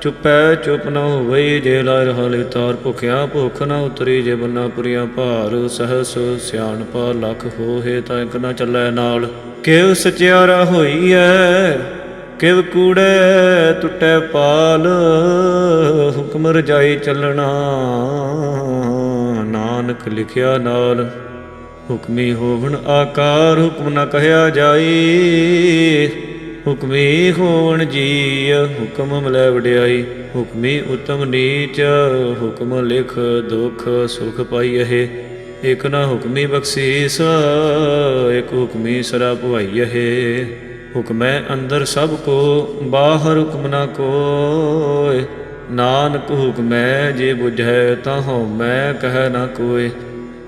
ਚੁਪੈ, ਚੁਪ ਨ ਹੋਵਈ ਜੇ ਲਾਇ ਰਹਾਲੇ ਤਾਰ ਭੁਖਿਆ, ਭੁਖ ਨ ਉਤਰੀ ਜੇ ਬੰਨਾ ਪੁਰੀਆ ਭਾਰ, ਸਹਸ ਸਿਆਣ ਪਾ ਲਖ ਹੋਏ ਤਾਂ ਇਕ ਨ ਚੱਲੈ ਨਾਲ। ਕਿਵ ਸਚਿਆਰਾ ਹੋਈ ਐ ਕਿਵ ਕੂੜੈ ਟੁੱਟੈ ਪਾਲ, ਹੁਕਮ ਰਜਾਈ ਚੱਲਣਾ ਨਾਨਕ ਲਿਖਿਆ ਨਾਲ। ਹੁਕਮੀ ਹੋਵਣ ਆਕਾਰ, ਹੁਕਮ ਨ ਕਹਿਆ ਜਾਈ। ਹੁਕਮੀ ਹੋਵਣ ਜੀ ਹੁਕਮ ਮਿਲੈ ਵਡਿਆਈ। ਹੁਕਮੀ ਉਤਮ ਨੀਚ, ਹੁਕਮ ਲਿਖ ਦੁਖ ਸੁਖ ਪਾਈਐ ਇਕ ਨਾ ਹੁਕਮੀ ਬਖਸ਼ੀਸ, ਇਕ ਹੁਕਮੀ ਸਰਾ ਭਵਾਈਐ ਹੁਕਮੈ ਅੰਦਰ ਸਭ ਕੋ, ਬਾਹਰ ਹੁਕਮ ਨਾ ਕੋਏ। ਨਾਨਕ ਹੁਕਮੈ ਜੇ ਬੁਝੈ, ਤਾਂ ਹਉ ਮੈਂ ਕਹਿ ਨਾ ਕੋਇ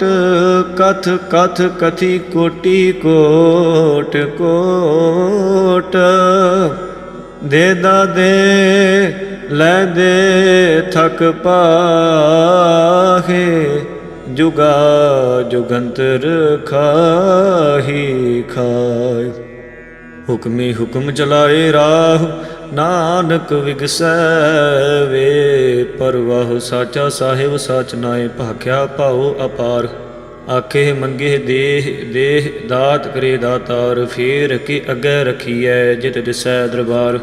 ਤੋਟ ਕਥ ਕਥ, ਕਥੀ, ਕੋਟੀ, ਕੋਟ ਕੋਟ। ਦੇ ਦਾ ਦੇ, ਲੈ ਦੇ, ਥਕ ਪਾਹੇ, ਜੁਗਾ ਜੁਗੰਤਰ ਖਾਹੀ ਖਾਏ ਹੁਕਮੀ ਹੁਕਮ ਚਲਾਏ ਰਾਹ ਨਾਨਕ ਵਿਗਸੈ ਵੇ ਪਰਵਾਹ ਸਾਚਾ ਸਾਹਿਬ ਸਚ ਨਾਏ, ਭਾਖਿਆ ਭਾਉ ਅਪਾਰ। ਆਖੇ, ਮੰਗੇ, ਦੇਹ ਦੇਹ ਦਾਤ ਕਰੇ ਦਾਤਾਰ, ਫੇਰ ਕੇ ਅੱਗੇ ਰਖੀਐ ਜਿਤ ਦਿਸੈ ਦਰਬਾਰ।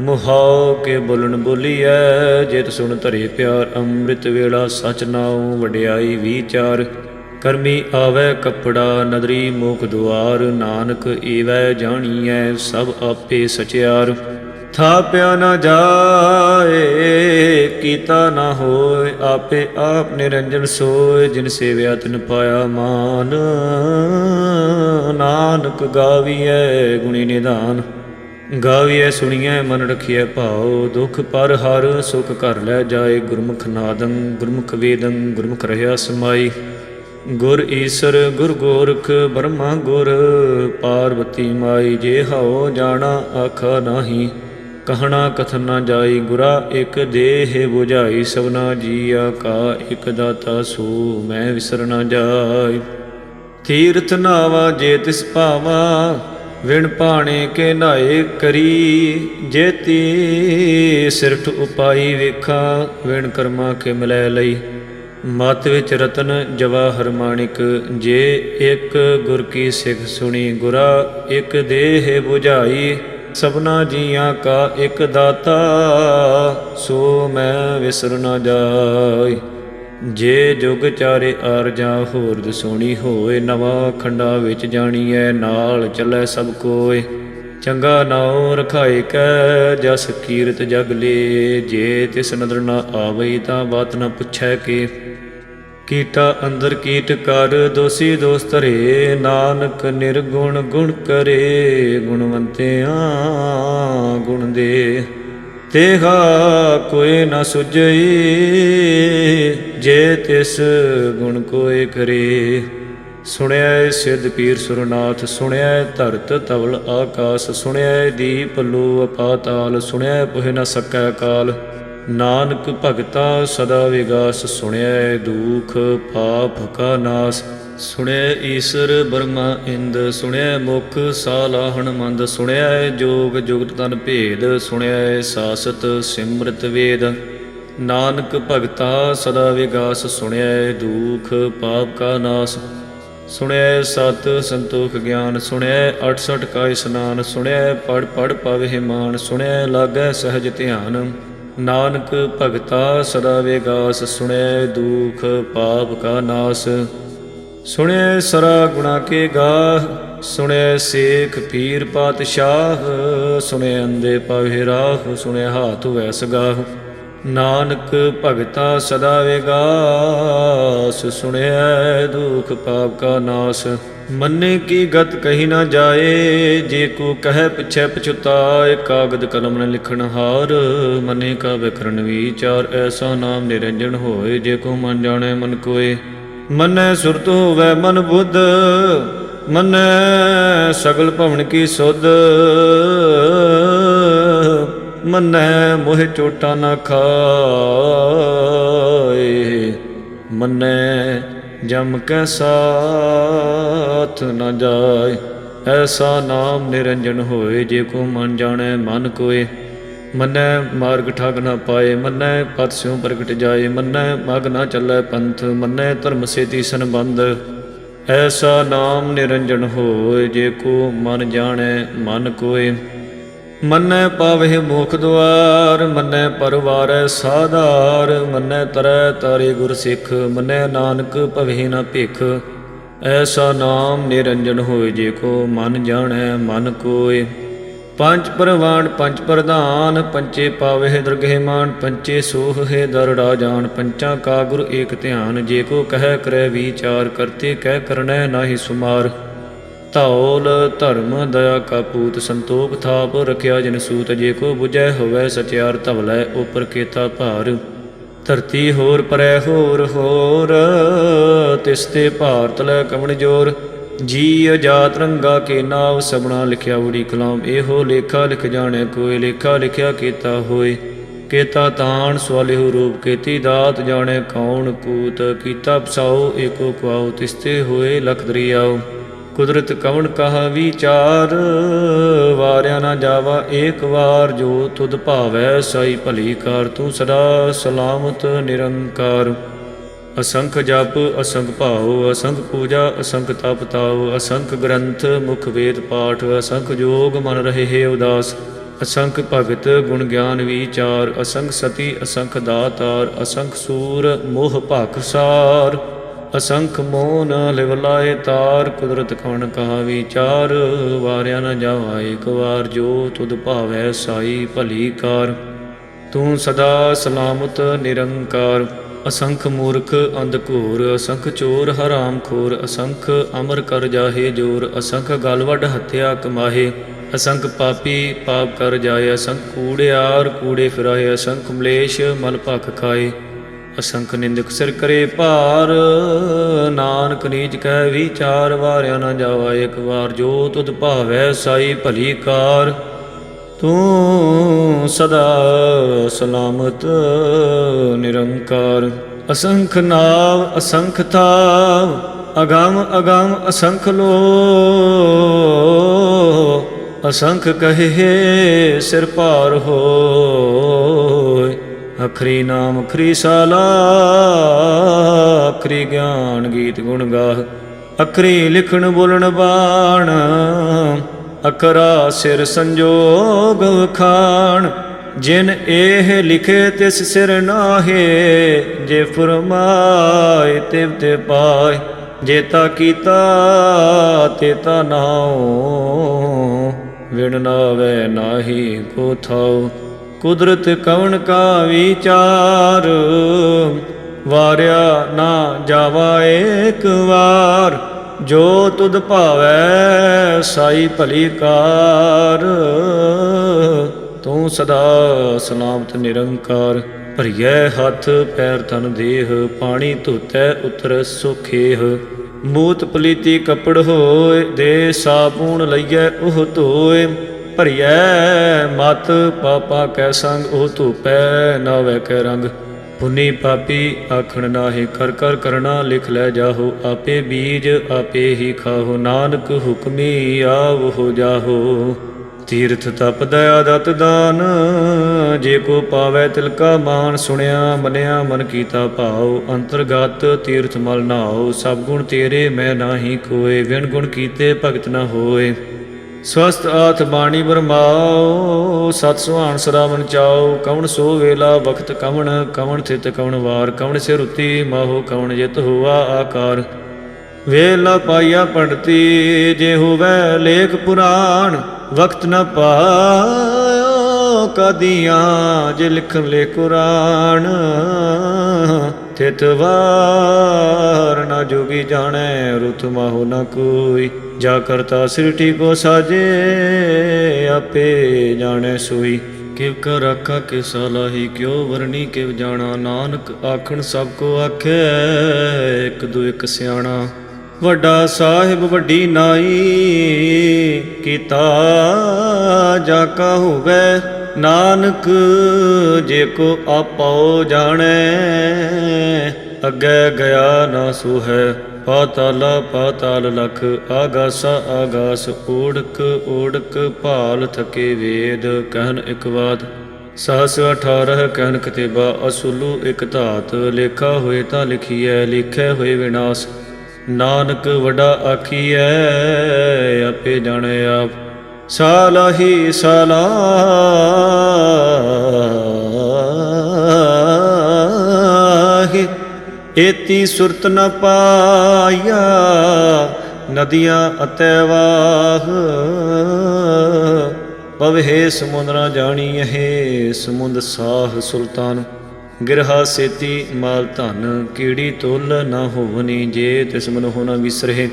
ਮੁਹਾਉ ਕੇ ਬੋਲਣ ਬੋਲੀਐ, ਜਿਤ ਸੁਣ ਧਰੇ ਪਿਆਰ, ਅੰਮ੍ਰਿਤ ਵੇਲਾ ਸਚ ਨਾਉ ਵਡਿਆਈ ਵਿਚਾਰ। ਕਰਮੀ ਆਵੇ ਕਪੜਾ, ਨਦਰੀ ਮੋਖ ਦੁਆਰ, ਨਾਨਕ ਏਵੈ ਜਾਣੀਐ ਸਭ ਆਪੇ ਸਚਿਆਰ। ਥਾਪਿਆ ਨਾ ਜਾਏ, ਕੀਤਾ ਨਾ ਹੋਏ, ਆਪੇ ਆਪ ਨਿਰੰਜਨ ਸੋਏ, ਜਿਨ ਸੇਵਿਆ ਤਿਨ ਪਾਇਆ ਮਾਨ। ਨਾਨਕ ਗਾਵੀਐ ਗੁਣੀ ਨਿਧਾਨ, ਗਾਵੀਐ ਸੁਣੀਐ ਮਨ ਰਖੀਐ ਭਾਉ। ਦੁਖ ਪਰ ਹਰ ਸੁਖ ਘਰ ਲੈ ਜਾਏ, ਗੁਰਮੁਖ ਨਾਦੰ, ਗੁਰਮੁਖ ਵੇਦੰ, ਗੁਰਮੁਖ ਰਹਾ ਸਮਾਈ। ਗੁਰ ਈਸਰ, ਗੁਰ ਗੋਰਖ ਬਰਮਾ ਗੁਰ ਪਾਰਵਤੀ ਮਾਈ, ਜੇ ਹਉ ਜਾਣਾ, ਆਖਾ ਨਾਹੀ। ਕਹਣਾ ਕਥਨ ਨਾ ਜਾਈ ਗੁਰਾ, ਇਕ ਦੇਹ 부ਝਾਈ ਸਭਨਾ ਜੀਆ ਕਾ, ਇਕ ਦਾਤਾ ਸੋ ਮੈਂ ਵਿਸਰ ਨਾ ਜਾਈ। ਤੀਰਥ ਨਾਵਾ ਜੇ ਤਿਸ ਭਾਵਾ, ਵਿਣ ਪਾਣੇ ਕੇ ਨਾਏ ਕਰੀ। ਜੇਤੀ ਸਿਰਠ ਉਪਾਈ ਵੇਖਾਂ, ਵਿਣ ਕਰਮਾ ਕੇ ਮਿਲੈ ਲਈ। ਮਤ ਵਿੱਚ ਰਤਨ ਜਵਾਹਰ ਮਾਣਿਕ ਜੇ ਇੱਕ ਗੁਰ ਕੀ ਸਿੱਖ ਸੁਣੀ ਗੁਰਾ, ਇੱਕ ਦੇਹ 부ਝਾਈ ਸਭਨਾ ਜੀਆਂ ਕਾ ਇੱਕ ਦਾਤਾ, ਸੋ ਮੈਂ ਵਿਸਰ ਨਾ ਜਾਈ ਜੇ ਜੁਗ ਚਾਰੇ ਆਰ ਆਰਜਾ ਹੋਰ ਦਸੋਣੀ ਹੋਏ, ਨਵਾਂ ਖੰਡਾ ਵਿੱਚ ਜਾਣੀਐ, ਨਾਲ ਚੱਲੈ ਸਭ ਕੋਏ। ਚੰਗਾ ਨਾਉ ਰਖਾਏ ਕੈ, ਜਸ ਕੀਰਤ ਜਗ ਲੇ। ਜੇ ਤਿਸ ਨਦਰ ਨਾ ਆਵਈ, ਤਾਂ ਬਾਤ ਨਾ ਪੁੱਛੈ ਕੇ। ਕੀਟਾ ਅੰਦਰ ਕੀਟ ਕਰ, ਦੋਸੀ ਦੋਸ ਧਰੇ, ਨਾਨਕ ਨਿਰਗੁਣ ਗੁਣ ਕਰੇ, ਗੁਣਵੰਤਿਆਂ ਗੁਣ ਦੇ। ਤੇਹਾ ਕੋਈ ਨਾ ਸੁਝਈ, ਜੇ ਤਿਸ ਗੁਣ ਕੋਏ ਕਰੇ। ਸੁਣਿਆ ਸਿੱਧ ਪੀਰ ਸੁਰਨਾਥ ਸੁਣਿਆ ਧਰਤ ਤਵਲ ਆਕਾਸ ਸੁਣਿਆ ਦੀਪ ਲੋ ਪਾਤਾਲ ਸੁਣਿਆ ਪੁਹਿ ਨਾ ਸਕੈ ਕਾਲ। ਨਾਨਕ ਭਗਤਾ ਸਦਾ ਵਿਗਾਸ ਸੁਣਿਆ ਦੁਖ ਪਾਪ ਕਾ ਨਾਸ। ਸੁਣਿਆ ਈਸ਼ਰ ਬਰਮਾ ਇੰਦ ਸੁਣਿਆ ਮੁਖ ਸਾਲਾਹਣ ਮੰਦ ਸੁਣਿਆ ਜੋਗ ਜੁਗਤ ਤਨ ਭੇਦ ਸੁਣਿਆ ਸਾਸਤ ਸਿਮਰਤ ਵੇਦ। ਨਾਨਕ ਭਗਤਾ ਸਦਾ ਵਿਗਾਸ ਸੁਣਿਆ ਦੁਖ ਪਾਪ ਕਾ ਨਾਸ। ਸੁਣਿਆ ਸਤ ਸੰਤੋਖ ਗਿਆਨ ਸੁਣਿਆ 68 ਕਾ ਇਸਨਾਨ ਸੁਣਿਆ ਪੜ ਪੜ ਪਵਹਿ ਮਾਨ ਸੁਣਿਆ ਲਾਗੈ ਸਹਜ ਧਿਆਨ। ਨਾਨਕ ਭਗਤਾ ਸਦਾ ਵੇਗਾਸ, ਸੁਣੈ ਦੁਖ ਪਾਪ ਕਾ ਨਾਸ। ਸੁਣੈ ਸਰਾ ਗੁਣਾ ਕੇ ਗਾਹ, ਸੁਣੈ ਸੇਖ ਪੀਰ ਪਾਤਸ਼ਾਹ, ਸੁਣੈ ਅੰਦੇ ਪਾਵੇ ਰਾਹ, ਸੁਣੈ ਹਾਥ ਵੈਸ ਗਾਹ। ਨਾਨਕ ਭਗਤਾ ਸਦਾ ਵੇਗਾਸ, ਸੁਣੈ ਦੁਖ ਪਾਪ ਕਾ ਨਾਸ। ਮੰਨੇ ਕੀ ਗਤ ਕਹੀ ਨਾ ਜਾਏ, ਜੇ ਕੋ ਕਹੈ ਪਿਛੈ ਪਛੁਤਾਏ, ਕਾਗਦ ਕਲਮ ਨ ਲਿਖਣ ਹਾਰ। ਮਨੇ ਕਾ ਵਿਕਰਨ ਵਿਚਾਰ ਐਸਾ ਨਾਮ ਨਿਰੰਜਨ ਹੋਏ, ਜੇ ਕੋ ਮਨ ਜਾਣੈ ਮਨ ਕੋਏ। ਮਨੈ ਸੁਰਤ ਹੋਵੈ ਮਨ ਬੁੱਧ, ਮਨੈ ਸਗਲ ਭਵਨ ਕੀ ਸੁਧ। ਮਨੈ ਮੋਹਿ ਚੋਟਾ ਨਾ ਖਾਏ, ਮਨੈ ਜਮ ਕੈ ਸਾਥ ਨ ਜਾਏ, ਐਸਾ ਨਾਮ ਨਿਰੰਜਨ ਹੋਏ ਜੇ ਕੋ ਮਨ ਜਾਣੈ ਮਨ ਕੋਏ। ਮੰਨੈ ਮਾਰਗ ਠਾਗ ਨਾ ਪਾਏ, ਮੰਨੈ ਪਤ ਸਿਉ ਪ੍ਰਗਟ ਜਾਏ, ਮੰਨੈ ਮਗ ਨਾ ਚੱਲੈ ਪੰਥ, ਮੰਨੈ ਧਰਮ ਸੇਤੀ ਸੰਬੰਧ। ਐਸਾ ਨਾਮ ਨਿਰੰਜਨ ਹੋਏ ਜੇ ਕੋ ਮਨ ਜਾਣੈ ਮਨ ਕੋਏ। ਮੰਨੈ ਪਾਵਹਿ ਮੁਖ ਦੁਆਰ, ਮੰਨੈ ਪਰਵਾਰੈ ਸਾਧਾਰ, ਮੰਨੈ ਤਰੈ ਤਾਰੇ ਗੁਰ ਸਿੱਖ, ਮੰਨੈ ਨਾਨਕ ਭਵਹਿ ਨਾ ਭਿਖ। ਐਸਾ ਨਾਮ ਨਿਰੰਜਨ ਹੋਏ ਜੇ ਕੋ, ਮਨ ਜਾਣੈ ਮਨ ਕੋਏ। ਪੰਜ ਪ੍ਰਵਾਨ ਪੰਜ ਪ੍ਰਧਾਨ, ਪੰਚੇ ਪਾਵਹਿ ਦਰਗਹਿ ਪੰਚੇ ਸੋਹ ਹੈ ਦਰੜਾ ਜਾਣ, ਪੰਚਾਂ ਕਾ ਗੁਰ ਏਕ ਧਿਆਨ। ਜੇ ਕੋ ਕਹਿ ਕਰੈ ਵਿਚਾਰ, ਕਰਤੇ ਕਹਿ ਕਰਨੈ ਨਾਹੀ ਸੁਮਾਰ। ਧੌਲ, ਧਰਮ, ਦਇਆ ਕਾ ਪੂਤ, ਸੰਤੋਖ ਥਾਪ ਰਖਿਆ ਜਨ ਸੂਤ, ਜੇ ਕੋ 부ਜੈ ਹੋਵੈ ਸਚਿਆਰ ਧਵਲੈ ਉਪਰ ਕੇਤਾ ਭਾਰ। ਧਰਤੀ ਹੋਰ ਪਰੈ ਹੋਰ ਹੋਰ ਤਿਸਤੇ ਭਾਰਤ ਲੈ ਕਮਣ ਜੋਰ। ਜੀ ਅਜਾਤ ਰੰਗਾ ਕੇ ਨਾਵ ਸਬਣਾ ਲਿਖਿਆ ਉੜੀ ਕਲਾਮ, ਇਹੋ ਲੇਖਾ ਲਿਖ ਜਾਣੇ ਕੋਈ ਲੇਖਾ ਲਿਖਿਆ ਕੀਤਾ ਹੋਏ ਕੇਤਾ ਤਾਣ ਸਵਾਲਿਹੁ ਰੂਪ, ਕੀਤੀ ਦਾਤ ਜਾਣੇ ਕੌਣ ਕੂਤ, ਕੀਤਾ ਪਸਾਓ ਏਕੋ ਕੁਆਉ ਤਿਸਤੇ ਹੋਏ ਲਖ ਦਰਿਆਉ ਕੁਦਰਤ ਕਵਣ ਕਹਾ ਵਿਚਾਰ? ਵਾਰਿਆ ਨਾ ਜਾਵਾ ਏਕ ਵਾਰ, ਜੋ ਤੁਧ ਭਾਵੈ ਸਾਈ ਭਲੀ ਕਰ, ਤੂੰ ਸਦਾ ਸਲਾਮਤ ਨਿਰੰਕਾਰ। ਅਸੰਖ ਜਪ, ਅਸੰਖ ਭਾਉ, ਅਸੰਖ ਪੂਜਾ, ਅਸੰਖ ਤਪ ਤਾਉ, ਅਸੰਖ ਗ੍ਰੰਥ, ਮੁਖ ਵੇਦ ਪਾਠ, ਅਸੰਖ ਜੋਗ ਮਨ ਰਹੇ ਹੈ ਉਦਾਸ। ਅਸੰਖ ਭਗਤ ਗੁਣ ਗਿਆਨ ਵਿਚਾਰ, ਅਸੰਖ ਸਤੀ, ਅਸੰਖ ਦਾਤਾਰ, ਅਸੰਖ ਸੂਰ, ਮੋਹ ਭਾਖਸਾਰ ਅਸੰਖ ਮੋਨ ਲਿਵ ਲਾਏ ਤਾਰ, ਕੁਦਰਤ ਕਵਣ ਕਹਾ ਵਿਚਾਰ ਵਾਰਿਆ ਨਾ ਜਾਵਾ ਏਕ ਵਾਰ, ਜੋ ਤੁਧ ਭਾਵੈ ਸਾਈ ਭਲੀ ਕਾਰ। ਤੂੰ ਸਦਾ ਸਲਾਮਤ, ਨਿਰੰਕਾਰ, ਅਸੰਖ ਮੂਰਖ, ਅੰਧ ਘੋਰ, ਅਸੰਖ ਚੋਰ, ਹਰਾਮ ਖੋਰ, ਅਸੰਖ ਅਮਰ ਕਰ ਜਾਹੇ ਜੋਰ, ਅਸੰਖ ਗਲ ਵੱਡ ਹੱਤਿਆ ਕਮਾਹੇ, ਅਸੰਖ ਪਾਪੀ ਪਾਪ ਕਰ ਜਾਏ, ਅਸੰਖ ਕੂੜਿਆਰ ਕੂੜੇ ਫਿਰਾਏ, ਅਸੰਖ ਮਲੇਸ਼ ਮਲ ਭਖ ਖਾਏ। ਅਸੰਖ ਨਿੰਦਕ ਸਿਰ ਕਰੇ ਭਾਰ, ਨਾਨਕ ਨੀਚ ਕਹਿ ਵਿਚਾਰ, ਵਾਰਿਆ ਨਾ ਜਾਵਾ ਇੱਕ ਵਾਰ, ਜੋ ਤੁਧ ਭਾਵੈ ਸਾਈ ਭਲੀ ਕਾਰ। ਤੂੰ ਸਦਾ ਸਲਾਮਤ, ਨਿਰੰਕਾਰ। ਅਸੰਖ ਨਾਵ, ਅਸੰਖ ਥਾਵ, ਅਗੰਮ ਅਗੰਮ, ਅਸੰਖ ਲੋ। ਅਸੰਖ ਕਹੇ ਸਿਰ ਭਾਰ ਹੋਇ ਅਖਰੀ ਨਾਮ, ਅਖਰੀ ਸਾਲਾ, ਅਖਰੀ ਗਿਆਨ ਗੀਤ ਗੁਣ ਗਾਹ। ਅਖਰੀ ਲਿਖਣ ਬੋਲਣ ਬਾਣ ਅਕਰਾ ਸਿਰ ਸੰਜੋਗ ਖਾਣ ਜਿਨ ਇਹ ਲਿਖੇ ਤਿਸ ਸਿਰ ਨਾਹੇ, ਜੇ ਫਰਮਾਏ ਤਿਵ ਤੇ ਪਾਏ। ਜੇ ਤਾ ਕੀਤਾ, ਤੇ ਤਾ ਨਾਉ। ਵਿਣ ਨਾਵੇ ਨਾਹੀ ਕੋ ਥਾਉ। ਕੁਦਰਤ ਕਵਣ ਕਾ ਵਿਚਾਰ? ਵਾਰਿਆ ਨਾ ਜਾਵਾ ਏਕ ਵਾਰ, ਜੋ ਤੁਧ ਭਾਵੈ ਸਾਈ ਭਲੀ ਕਾਰ। ਤੂੰ ਸਦਾ ਸਲਾਮਤ ਨਿਰੰਕਾਰ, ਭਰੀਐ ਹੱਥ ਪੈਰ ਤਨ ਦੇਹ, ਪਾਣੀ ਧੋਤੈ ਉਤਰ ਸੁਖੇਹ। ਮੂਤ ਪਲੀਤੀ ਕਪੜ ਹੋਏ, ਦੇ ਸਾਬੂਣ ਲਈਐ ਉਹ ਧੋਏ। ਭਰੀਐ, ਮਤ ਪਾਪਾ ਕੈ ਸੰਗ, ਉਹ ਧੂਪੈ ਨਾ ਵੈ ਕੈ ਰੰਗ। ਪੁਨੀ ਪਾਪੀ ਆਖਣ ਨਾਹੀ, ਕਰ ਕਰ ਕਰਣਾ ਲਿਖ ਲੈ ਜਾਹੋ, ਆਪੇ ਬੀਜ ਆਪੇ ਹੀ ਖਾਹੋ, ਨਾਨਕ ਹੁਕਮੀ ਆਵ ਹੋ ਜਾਹੋ। ਤੀਰਥ ਤਪ ਦਇਆ ਦਤ ਦਾਨ, ਜੇ ਕੋ ਪਾਵੈ ਤਿਲਕਾ ਮਾਨ, ਸੁਣਿਆ ਮੰਨਿਆ ਮਨ ਕੀਤਾ ਭਾਉ, ਅੰਤਰਗਤ ਤੀਰਥ ਮਲ ਨਾਉ, ਸਭ ਗੁਣ ਤੇਰੇ ਮੈਂ ਨਾਹੀ ਕੋਏ ਵਿਣ ਗੁਣ ਕੀਤੇ ਭਗਤ ਨਾ ਹੋਏ। ਸਵਸਤ ਆਥ ਬਾਣੀ ਬਰਮਾਓ, ਸਤ ਸੁਹਾਣ ਸਰਾਵਣ ਚਾਓ, ਕਵਣ ਸੋ ਵੇਲਾ ਵਖਤ ਕਵਣ ਕਵਣ ਥਿਤ ਕਵਣ ਵਾਰ, ਕਵਣ ਸਿਰ ਰੁਤੀ ਮਾਹੋ ਕਵਣ ਜਿਤ ਹੁਆ ਆਕਾਰ। ਵੇਲਾ ਪਾਈਆ ਪੜਤੀ ਜੇ ਹੋਵੇ ਲੇਖ ਪੁਰਾਣ ਵਕਤ ਨ ਪਾਇਓ ਕਦੀਆਂ, ਜੇ ਲਿਖਣ ਲੇ ਕੁਰਾਨ। ਤਿਤ ਵਾਰ ਨਾ ਜੋਗੀ ਜਾਣੈ, ਰੁਤ ਮਾਹੋ ਨ ਕੋਈ। ਜਾ ਕਰਤਾ ਸ੍ਰਿਟੀ ਕੋ ਸਾਜੇ, ਆਪੇ ਜਾਣੈ ਸੋਈ। ਕਿਵ ਕਰ ਆਖਾ ਕੇ ਸਲਾਹੀ ਕਿਉ ਵਰਣੀ ਕਿਵ ਜਾਣਾ। ਨਾਨਕ ਆਖਣ ਸਭ ਕੋ ਆਖੈ, ਇੱਕ ਦੋ ਇੱਕ ਸਿਆਣਾ। ਵੱਡਾ ਸਾਹਿਬ ਵੱਡੀ ਨਾਈ, ਕੀਤਾ ਜਾ ਕਾ ਹੋਵੇ। ਨਾਨਕ, ਜੇ ਕੋ ਆਪੋ ਜਾਣੈ, ਅੱਗੇ ਗਿਆ ਨਾ ਸੋ ਹੈ ਪਾਤਾਲਾ ਪਾਤਾਲ ਲਖ, ਆਗਾਸਾ ਆਗਾਸ, ਓੜਕ ਓੜਕ ਭਾਲ ਥਕੇ ਵੇਦ, ਕਹਿਨ ਇਕ ਬਾਤ ਸਹਸ 18 ਕਹਿਨ ਕਤੇਬਾ, ਅਸੁਲੂ ਇਕ ਧਾਤ, ਲੇਖਾ ਹੋਏ ਤਾਂ ਲਿਖੀਐ, ਲਿਖੇ ਹੋਏ ਵਿਨਾਸ਼। ਨਾਨਕ ਵੱਡਾ ਆਖੀਐ, ਆਪੇ ਜਾਣੇ ਆਪ। ਸਾਲਾਹੀ ਸਲਾਹੀ ਏਤੀ ਸੁਰਤ ਨ ਪਾਇਆ, ਨਦੀਆਂ ਅਤੈ ਵਾਹ। ਪਵਹਿ ਸਮੁੰਦ ਨ ਜਾਣੀਐ ਸਮੁੰਦ ਸਾਹ ਸੁਲਤਾਨ। ਗਿਰਹਾ ਸੇਤੀ ਮਾਲ ਧਨ, ਕੀੜੀ ਤੁਲ ਨਾ ਹੋਵਨੀ, ਜੇ ਤਿਸ ਮਨ ਹੋਣਾ ਵਿਸਰਹਿ।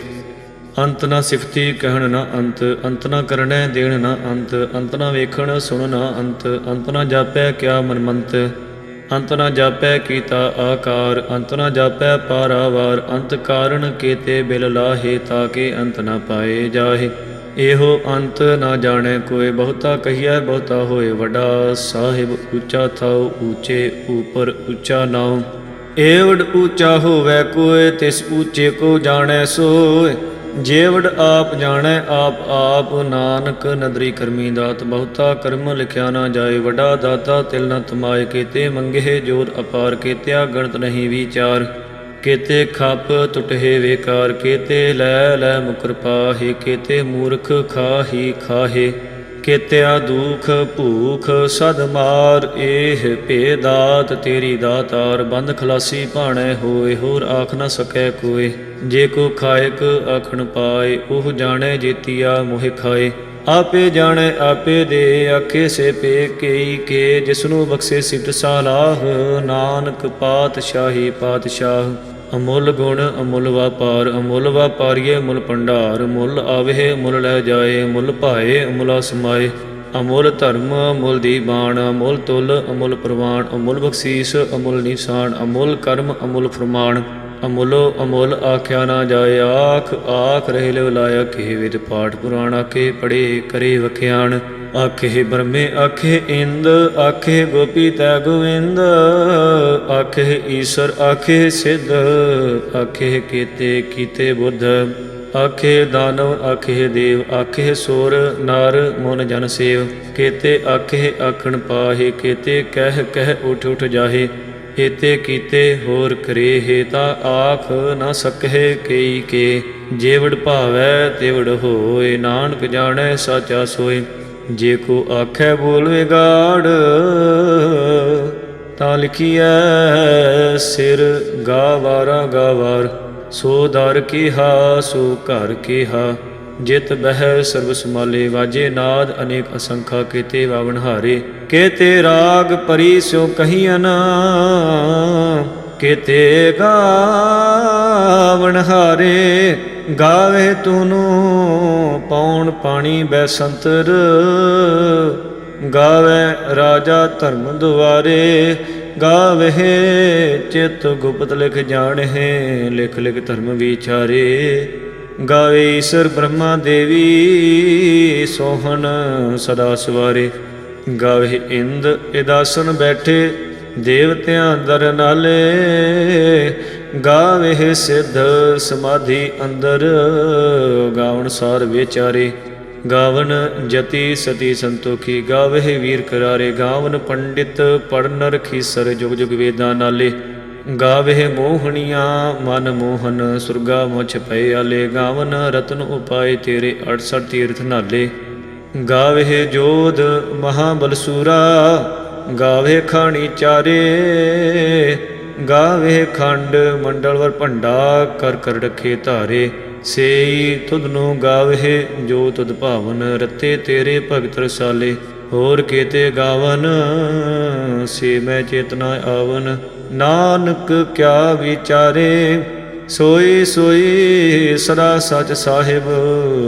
ਅੰਤ ਨਾ ਸਿਫਤੀ ਕਹਿਣ ਨਾ ਅੰਤ ਅੰਤ ਨਾ ਕਰਣੈ ਦੇਣ ਨਾ ਅੰਤ ਅੰਤ ਨਾ ਵੇਖਣ ਸੁਣ ਨਾ ਅੰਤ ਅੰਤ ਨਾ ਜਾਪੈ ਕਿਆ ਮਨਮੰਤ। ਅੰਤ ਨਾ ਜਾਪੈ ਕੀਤਾ ਆਕਾਰ, ਅੰਤ ਨਾ ਜਾਪੈ ਪਾਰਾਵਾਰ, ਅੰਤ ਕਾਰਨ ਕੇਤੇ ਬਿਲ ਲਾਹੇ ਤਾਕੇ ਅੰਤ ਨਾ ਪਾਏ ਜਾਹੇ। ਇਹੋ ਅੰਤ ਨਾ ਜਾਣੈ ਕੋਏ ਬਹੁਤਾ ਕਹੀਐ, ਬਹੁਤਾ ਹੋਏ ਵੱਡਾ। ਸਾਹਿਬ ਉੱਚਾ ਥਾਉ, ਉੱਚੇ ਉਪਰ ਉੱਚਾ ਨਾਉ। ਏਵੜ ਉੱਚਾ ਹੋਵੇ ਕੋਏ ਤਿਸ ਉੱਚੇ ਕੋ ਜਾਣੈ ਸੋਏ ਜੇਵੜ ਆਪ ਜਾਣੈ, ਆਪ ਆਪ ਨਾਨਕ ਨਦਰੀ ਕਰਮੀ ਦਾਤ, ਬਹੁਤਾ ਕਰਮ ਲਿਖਿਆ ਨਾ ਜਾਏ, ਵਡਾ ਦਾਤਾ ਤਿਲ ਨ ਤਮਾਏ, ਕੀਤੇ ਮੰਗੇ ਜੋਤ ਅਪਾਰ, ਕੀਤਿਆ ਗਣਤ ਨਹੀਂ ਵਿਚਾਰ, ਕੀਤੇ ਖੱਪ ਟੁਟੇ ਵੇਕਾਰ, ਕੀਤੇ ਲੈ ਲੈ ਮੁਕਰ ਪਾਹੇ, ਕੀਤੇ ਮੂਰਖ ਖਾਹੀ ਖਾਹੇ, ਕੇਤਿਆ ਦੁਖ ਭੂਖ ਸਦ ਮਾਰ ਇਹ ਭੇਦਾਤ ਤੇਰੀ ਦਾਤਾਰ ਬੰਦ ਖਲਾਸੀ ਭਾਣੈ ਹੋਏ, ਹੋਰ ਆਖ ਨਾ ਸਕੈ ਕੋਏ। ਜੇ ਕੋ ਖਾਇਕ ਆਖਣ ਪਾਏ, ਉਹ ਜਾਣੈ ਜੇਤੀਆ ਮੋਹਿ ਖਾਏ। ਆਪੇ ਜਾਣੈ, ਆਪੇ ਦੇ ਆਖੇ ਸੇ ਪੇ ਕੇਈ ਕੇ, ਜਿਸਨੂੰ ਬਖਸ਼ੇ ਸਿਫਤ ਸਾਲਾਹ, ਨਾਨਕ ਪਾਤਸ਼ਾਹੀ ਪਾਤਸ਼ਾਹ। ਅਮੁੱਲ ਗੁਣ, ਅਮੁੱਲ ਵਪਾਰ, ਅਮੁੱਲ ਵਪਾਰੀਏ ਮੁੱਲ ਭੰਡਾਰ, ਮੁੱਲ ਆਵੇ ਮੁੱਲ ਲੈ ਜਾਏ, ਮੁੱਲ ਭਾਏ, ਅਮੁਲਾ ਸਮਾਏ ਅਮੁੱਲ ਧਰਮ, ਅਮੁੱਲ ਦੀ ਬਾਣ, ਅਮੁੱਲ ਤੁਲ, ਅਮੁੱਲ ਪ੍ਰਵਾਨ ਅਮੁੱਲ ਬਖਸ਼ੀਸ, ਅਮੁੱਲ ਨਿਸ਼ਾਨ, ਅਮੁੱਲ ਕਰਮ, ਅਮੁੱਲ ਫਰਮਾਨ। ਅਮੁਲੋ, ਅਮੁਲ ਆਖਿਆ ਨਾ ਜਾਏ, ਆਖ ਆਖ ਰਹਿ ਲਿਵ ਲਾਇਆ ਕੇ ਵਿਦ ਪਾਠ ਪੁਰਾਣ ਆਖੇ ਪੜੇ ਕਰੇ ਵਖਿਆਣ। ਆਖੇ, ਬ੍ਰਹਮੇ ਆਖੇ, ਇੰਦ ਆਖੇ, ਗੋਪੀ ਤੈ ਗੋਵਿੰਦ। ਆਖੇ, ਈਸ਼ਰ ਆਖੇ, ਸਿੱਧ। ਆਖੇ, ਕੀਤੇ ਕੀਤੇ ਬੁੱਧ। ਆਖੇ, ਦਾਨਵ ਆਖੇ, ਦੇਵ ਆਖੇ, ਸੋਰ, ਨਾਰ, ਮਨ, ਜਨ ਸੇਵ। ਕੇਤੇ ਆਖੇ, ਆਖਣ ਪਾਹੇ, ਕੀਤੇ ਕਹਿ ਕਹਿ, ਉਠ ਉਠ ਜਾਹੇ। ਏਤੇ ਕੀਤੇ ਹੋਰ ਕਰੇ ਹੈ ਤਾਂ ਆਖ ਨਾ ਸਕਹਿ ਕਈ ਕੇ। ਜੇਵੜ ਭਾਵੈ ਤੇਵੜ ਹੋਏ, ਨਾਨਕ ਜਾਣੈ ਸਾਚਾ ਸੋਏ। ਜੇ ਕੋ ਆਖੈ ਬੋਲ ਵਿਗਾੜ ਤਾਂ ਲਿਖੀਐ, ਸਿਰ ਗਾਵਾਰਾ ਗਾਵਾਰ ਸੋ ਦਰ ਕਿਹਾ, ਸੋ ਘਰ ਕਿਹਾ। ਜਿਤ ਬਹਿ ਸਰਬ ਸਮਾਲੇ ਵਾਜੇ ਨਾਦ ਅਨੇਕ ਅਸੰਖਾ ਕੀਤੇ ਵਾਵਨ ਹਾਰੇ। ਕੀਤੇ ਰਾਗ ਪਰੀ ਸੋ ਕਹੀਨ ਕੀਤੇ ਗਾਵਨ ਹਾਰੇ। ਗਾਵੇ ਤੂਨੂੰ ਪੌਣ ਪਾਣੀ ਬੈਸੰਤਰ ਗਾਵੇ ਰਾਜਾ ਧਰਮ ਦੁਆਰੇ। ਗਾਵੇ ਚਿਤ ਗੁਪਤ ਲਿਖ ਜਾਣਹਿ, ਲਿਖ ਲਿਖ ਧਰਮ ਵਿਚਾਰੇ। ਗਾਵੇ ਈਸ਼ਰ ਬ੍ਰਹਮਾ ਦੇਵੀ, ਸੋਹਣ ਸਦਾ ਸਵਾਰੇ। ਗਾਵੇ ਇੰਦ ਇਦਾਸਨ ਬੈਠੇ, ਦੇਵਤਿਆਂ ਦਰ ਨਾਲੇ। ਗਾਵੇ ਸਿੱਧ ਸਮਾਧੀ ਅੰਦਰ, ਗਾਵਣ ਸਾਰ ਵਿਚਾਰੇ। ਗਾਵਨ ਜਤੀ ਸਤੀ ਸੰਤੋਖੀ, ਗਾਵੇ ਵੀਰ ਕਰਾਰੇ। ਗਾਵਨ ਪੰਡਿਤ ਪੜਨ ਰਖੀਸਰ ਜੁਗ ਜੁਗ ਵੇਦਾਂ ਨਾਲੇ। ਗਾਵੇ ਮੋਹਣੀਆਂ, ਮਨ ਮੋਹਨ, ਸੁਰਗਾ ਮੁਛ ਪਏ ਆਲੇ, ਗਾਵਨ ਰਤਨ ਉਪਾਏ ਤੇਰੇ 68 ਤੀਰਥ ਨਾਲੇ। ਗਾਵੇ ਜੋਧ ਮਹਾਬਲਸੂਰਾ ਗਾਵੇ ਖਾਣੀ ਚਾਰੇ ਗਾਵੇ ਖੰਡ ਮੰਡਲਵਰ ਭੰਡਾ, ਕਰ ਕਰ ਰਖੇ ਧਾਰੇ। ਸੇਈ ਤੁਧ ਨੂੰ ਗਾਵੇ ਜੋ ਤੁਧ ਭਾਵਨ ਰਤੇ ਤੇਰੇ ਭਗਤ ਰਸਾਲੇ। ਹੋਰ ਕੀਤੇ ਗਾਵਨ, ਸੇ ਮੈਂ ਚੇਤਨਾ ਆਵਨ। ਨਾਨਕ ਕਿਆ ਵਿਚਾਰੇ? ਸੋਈ ਸੋਈ ਸਦਾ ਸਚ ਸਾਹਿਬ,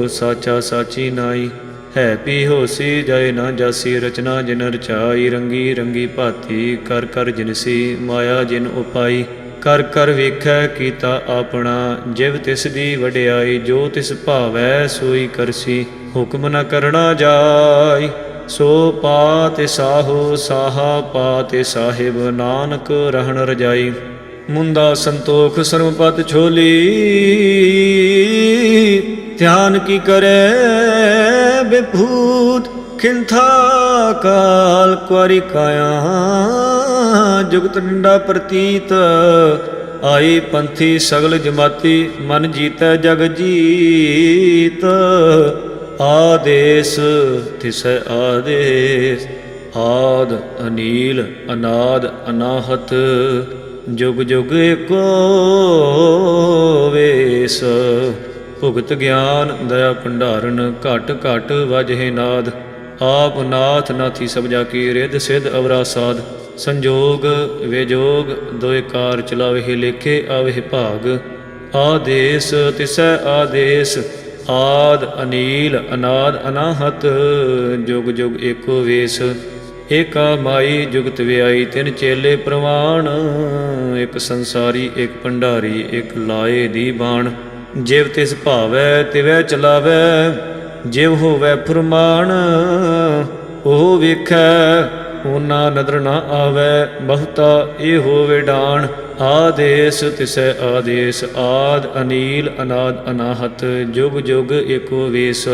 ਸਾਚਾ ਸਾਚੀ ਨਾਈ। ਹੈ ਪੀ ਹੋਸੀ ਜੈ ਨਾ ਜਾਸੀ, ਰਚਨਾ ਜਿਨ ਰਚਾਈ, ਰੰਗੀ ਰੰਗੀ ਭਾਤੀ, ਕਰ ਕਰ ਜਿਨਸੀ ਮਾਇਆ ਜਿਨ ਉਪਾਈ। ਕਰ ਕਰ ਵੇਖੈ ਕੀਤਾ ਆਪਣਾ, ਜਿਵ ਤਿਸ ਦੀ ਵਡਿਆਈ, ਜੋ ਤਿਸ ਭਾਵੈ ਸੋਈ ਕਰਸੀ। ਹੁਕਮ ਨ ਕਰਣਾ ਜਾਈ। ਸੋ ਪਾਤੇ ਸਾਹੋ ਸਾਹਾ ਪਾਤੇ ਸਾਹਿਬ, ਨਾਨਕ ਰਹਿਣ ਰਜਾਈ। ਮੁੰਦਾ ਸੰਤੋਖ ਸਰਮਪਤ ਛੋਲੀ। ਧਿਆਨ ਕੀ ਕਰੇ ਬਿਭੂਤ, ਖਿੰਥਾ ਕਾਲ ਕੁਾਰੀ ਕਾਇਆ। ਜੁਗਤ ਡੰਡਾ ਪ੍ਰਤੀਤ, ਆਈ ਪੰਥੀ ਸਗਲ ਜਮਾਤੀ, ਮਨ ਜੀਤੈ ਜਗ ਜੀਤ। ਆਦੇਸ, ਤਿਸੈ ਆਦੇਸ, ਆਦ ਅਨੀਲ, ਅਨਾਦ ਅਨਾਹਤ, ਜੁਗ ਜੁਗ ਏਕੋ ਵੇਸ। ਭੁਗਤ ਗਿਆਨ, ਦਇਆ ਭੰਡਾਰਨ, ਘਟ ਘਟ ਵਜਹਿ ਨਾਦ। ਆਪ ਨਾਥ ਨਾਥੀ ਸਭ ਜਾ ਕੀ ਰਿਦ ਸਿਧ ਅਵਰਾ ਸਾਧ। ਸੰਜੋਗ, ਵਿਜੋਗ, ਦੋਇ ਕਾਰ ਚਲਾਵੇ ਲੇਖੇ ਆਵੇ ਭਾਗ। ਆਦੇਸ, ਤਿਸੈ ਆਦੇਸ ਆਦ ਅਨੀਲ ਅਨਾਦ ਅਨਾਹਤ, ਜੁਗ ਜੁਗ ਏਕੋ ਵੇਸ। ਏਕਾ ਮਾਈ ਜੁਗਤ ਵਿਆਈ, ਤਿਨ ਚੇਲੇ ਪ੍ਰਵਾਣ। ਇੱਕ ਸੰਸਾਰੀ, ਇੱਕ ਭੰਡਾਰੀ, ਇੱਕ ਲਾਏ ਦੀ ਬਾਣ। ਜਿਵ ਤਿਸ ਭਾਵੈ, ਤਿਵੈ ਚਲਾਵੈ, ਜਿਵ ਹੋਵੈ ਫਰਮਾਨ, ਉਹ ਵੇਖੈ ਉਹਨਾਂ ਨਦਰ ਨਾ ਆਵੈ, ਬਹੁਤਾ ਇਹ ਹੋਵੇ ਡਾਣ। ਆਦੇਸ ਤਿਸੈ ਆਦੇਸ, ਆਦ ਅਨੀਲ ਅਨਾਦ ਅਨਾਹਤ, ਜੁਗ ਜੁਗ ਏਕੋ ਵੇਸ।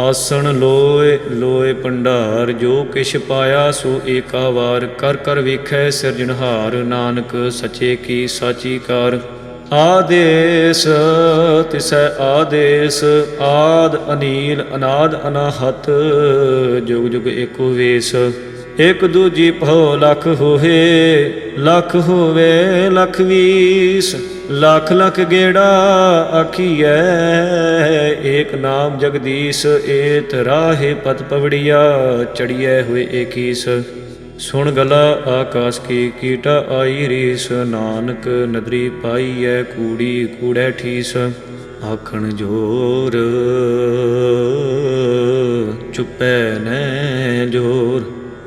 ਆਸਣ ਲੋਏ ਲੋਏ ਭੰਡਾਰ, ਜੋ ਕਿਛ ਪਾਇਆ ਸੋ ਏਕਾ ਵਾਰ। ਕਰ ਕਰ ਵੇਖੈ ਸਿਰਜਣਹਾਰ, ਨਾਨਕ ਸਚੇ ਕੀ ਸਾਚੀ ਕਾਰ। ਆਦੇਸ ਤਿਸੈ ਆਦੇਸ, ਆਦ ਅਨੀਲ ਅਨਾਦ ਅਨਾਹਤ, ਜੁਗ ਜੁਗ ਏਕੋ ਵੇਸ। ਇਕ ਦੂਜੀ ਭਉ ਲਖ ਹੋਏ ਲਖ ਹੋਵੇ, ਲਖ ਵੀਸ। ਲੱਖ ਲਖ ਗੇੜਾ ਆਖੀਐ, ਏਕ ਨਾਮ ਜਗਦੀਸ਼, ਏਤ ਰਾਹੇ ਪਤ ਪਵੜੀਆ, ਚੜੀਐ ਹੋਏ ਏਕੀਸ। ਸੁਣ ਗਲਾ ਆਕਾਸ ਕੀ, ਕੀਟਾ ਆਈ ਰੀਸ, ਨਾਨਕ ਨਦਰੀ ਪਾਈਐ, ਕੂੜੀ ਕੂੜੈ ਠੀਸ। ਆਖਣ ਜੋਰ, ਚੁੱਪੈ ਨੈ ਜੋਰ।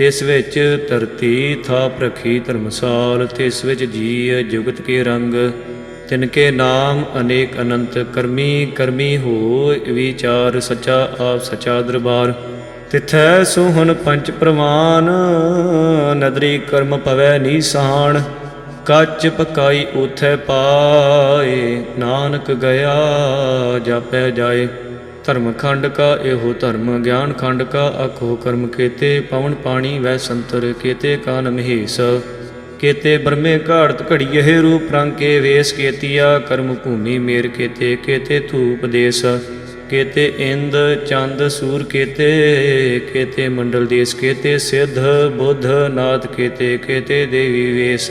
ਤਿਸ ਵਿੱਚ ਧਰਤੀ ਥਾਪ ਰਖੀ ਧਰਮਸਾਲ, ਤਿਸ ਵਿੱਚ ਜੀ ਜੁਗਤ ਕੇ ਰੰਗ। ਤਿਨ ਕੇ ਨਾਮ ਅਨੇਕ ਅਨੰਤ, ਕਰਮੀ ਕਰਮੀ ਹੋ ਵਿਚਾਰ, ਸਚਾ ਆਪ ਸਚਾ ਦਰਬਾਰ। ਤਿਥੈ ਸੋਹਣ ਪੰਚ ਪ੍ਰਮਾਨ ਨਦਰੀ ਕਰਮ ਪਵੈ ਨੀਸਾਨ। ਕੱਚ ਪਕਾਈ ਉਥੈ ਪਾਏ, ਨਾਨਕ ਗਿਆ ਜਾਪੈ ਜਾਏ। ਧਰਮ ਖੰਡ ਕਾ, ਇਹੋ ਧਰਮ ਗਿਆਨ ਖੰਡ ਕਾ, ਅਖੋ ਕਰਮ ਕੇਤੇ, ਪਵਨ ਪਾਣੀ ਵੈ ਸੰਤਰ ਕੀਤੇ ਕਾਨ ਮਹੇਸ਼ ਕੀਤੇ ਬਰਮੇ ਘਾੜਤ ਘੜੀਏ ਰੂਪ ਰੰਗ ਕੇ ਵੇਸ ਕੀਤੀਆ, ਕਰਮ ਭੂਮੀ ਮੇਰ ਕੀਤੇ ਕੀਤੇ ਧੂਪ ਦੇਸ। ਕੀਤੇ ਇੰਦ, ਚੰਦ, ਸੂਰ ਕੀਤੇ ਕੀਤੇ ਮੰਡਲ ਦੇਸ, ਕੀਤੇ ਸਿੱਧ, ਬੁੱਧ, ਨਾਥ ਕੀਤੇ ਕੀਤੇ ਦੇਵੀ ਵੇਸ।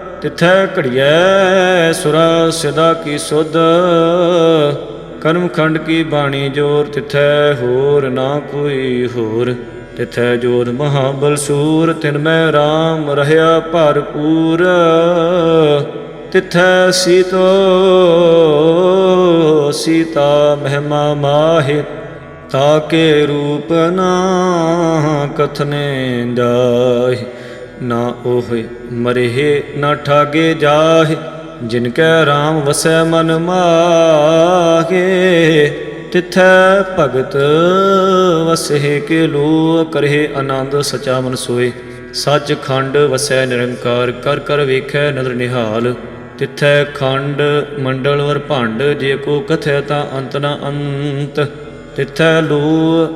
ਤਿਥੈ ਘੜੀਐ ਸੁਰਾ ਸਦਾ ਕੀ ਸੁਧ। ਕਰਮ ਖੰਡ ਕੀ ਬਾਣੀ ਜੋਰ, ਤਿਥੈ ਹੋਰ ਨਾ ਕੋਈ ਹੋਰ। ਤਿਥੈ ਜੋਤ ਮਹਾਬਲ ਸੂਰ, ਤਿਨ ਮੈਂ RAM ਰਹਿਆ ਭਰਪੂਰ। ਤਿਥੈ ਸੀਤੋ, ਸੀਤਾ ਮਹਿਮਾ ਮਾਹਿ, ਤਾਕੇ ਰੂਪ ਨਾ ਕਥਨੇ ਜਾਹਿ। ਨਾ ਉਹ, ਮਰਹਿ ਨਾ ਠਾਗੇ ਜਾਹੇ, ਜਿਨ ਕੈ RAM ਵਸੈ ਮਨ ਮਾਹੇ। ਤਿਥੈ ਭਗਤ ਵਸਹਿ ਕੇ ਲੋ ਕਰਹਿ, ਆਨੰਦ ਸਚਾ ਮਨ ਸੋਏ ਸੱਚ ਖੰਡ ਵਸੈ ਨਿਰੰਕਾਰ, ਕਰ ਕਰ ਵੇਖੈ ਨਦਰ ਨਿਹਾਲ। ਤਿਥੈ ਖੰਡ ਮੰਡਲ ਵਰ ਭੰਡ, ਜੇ ਕੋ ਕਥੈ ਤਾਂ ਅੰਤ ਨਾ ਅੰਤ। ਤਿਥੈ ਲੋ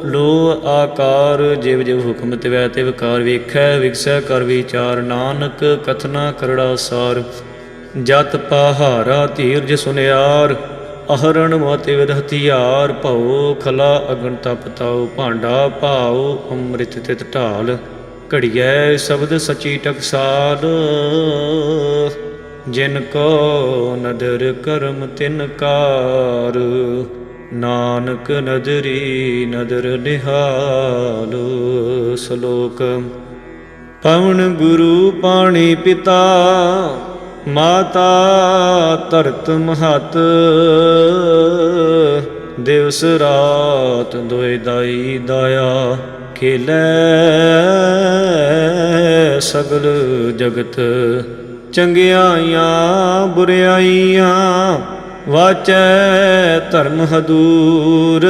ਲੋ ਆਕਾਰ, ਜਿਵ ਜਿਵ ਹੁਕਮ ਤਿਵੈ ਤੇ ਵਿਕਾਰ ਵੇਖੈ, ਵਿਗਸੈ ਕਰ ਵਿਚਾਰ, ਨਾਨਕ ਕਥਨਾ ਕਰੜਾ ਸਾਰ। ਜਤ ਪਹਾਰਾ ਧੀਰਜ ਸੁਨਿਆਰ, ਅਹਰਣ ਮਤਿ ਵਿਦ ਹਥਿਆਰ, ਭਉ ਖਲਾ ਅਗਨ ਤਪ ਤਾਉ, ਭਾਂਡਾ ਭਾਉ ਅੰਮ੍ਰਿਤ ਤਿਤ ਢਾਲ। ਘੜੀਐ ਸ਼ਬਦ ਸਚੀ ਟਕਸਾਲ, ਜਿਨ ਕੋ ਨਦਰ ਕਰਮ ਤਿਨ ਕਾਰ। ਨਾਨਕ ਨਜ਼ਰੀ ਨਦਰ ਨਿਹਾਲ ਸ਼ਲੋਕ। ਪਵਨ ਗੁਰੂ ਪਾਣੀ ਪਿਤਾ, ਮਾਤਾ ਧਰਤ ਮਹਤ। ਦਿਵਸ ਰਾਤ ਦੋਇ ਦਾਈ ਦਾਇਆ, ਖੇਲੇ ਸਗਲ ਜਗਤ। ਚੰਗਿਆਈਆਂ, ਬੁਰਿਆਈਆਂ ਵਾਚੈ ਧਰਮ ਹਦੂਰ,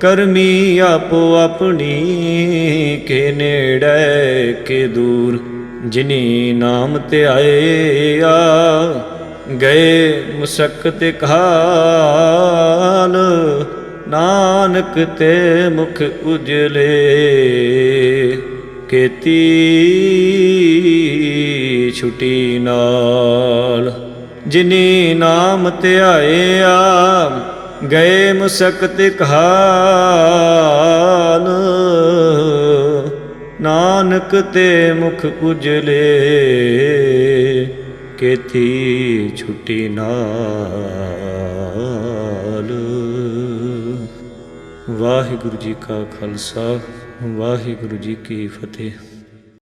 ਕਰਮੀ ਆਪੋ ਆਪਣੀ, ਕੇ ਨੇੜੇ ਕੇ ਦੂਰ, ਜਿਨੀ ਨਾਮ ਤੇ ਆਏ ਆ, ਗਏ ਮੁਸਕਤ ਕਾਲ ਨਾਨਕ ਤੇ ਮੁਖ ਉਜਲੇ, ਕੀਤੀ ਛੁਟੀ ਨਾਲ। ਜਿਨੀ ਨਾਮ ਧਿਆਇਆ, ਗਏ ਮੁਸਕਤ ਕਾਲ ਨਾਨਕ ਤੇ ਮੁਖ ਉਜਲੇ ਕੇਤੀ ਛੁਟੀ ਨਾਲ। ਵਾਹਿਗੁਰੂ ਜੀ ਕਾ ਖਾਲਸਾ, ਵਾਹਿਗੁਰੂ ਜੀ ਕੀ ਫਤਿਹ।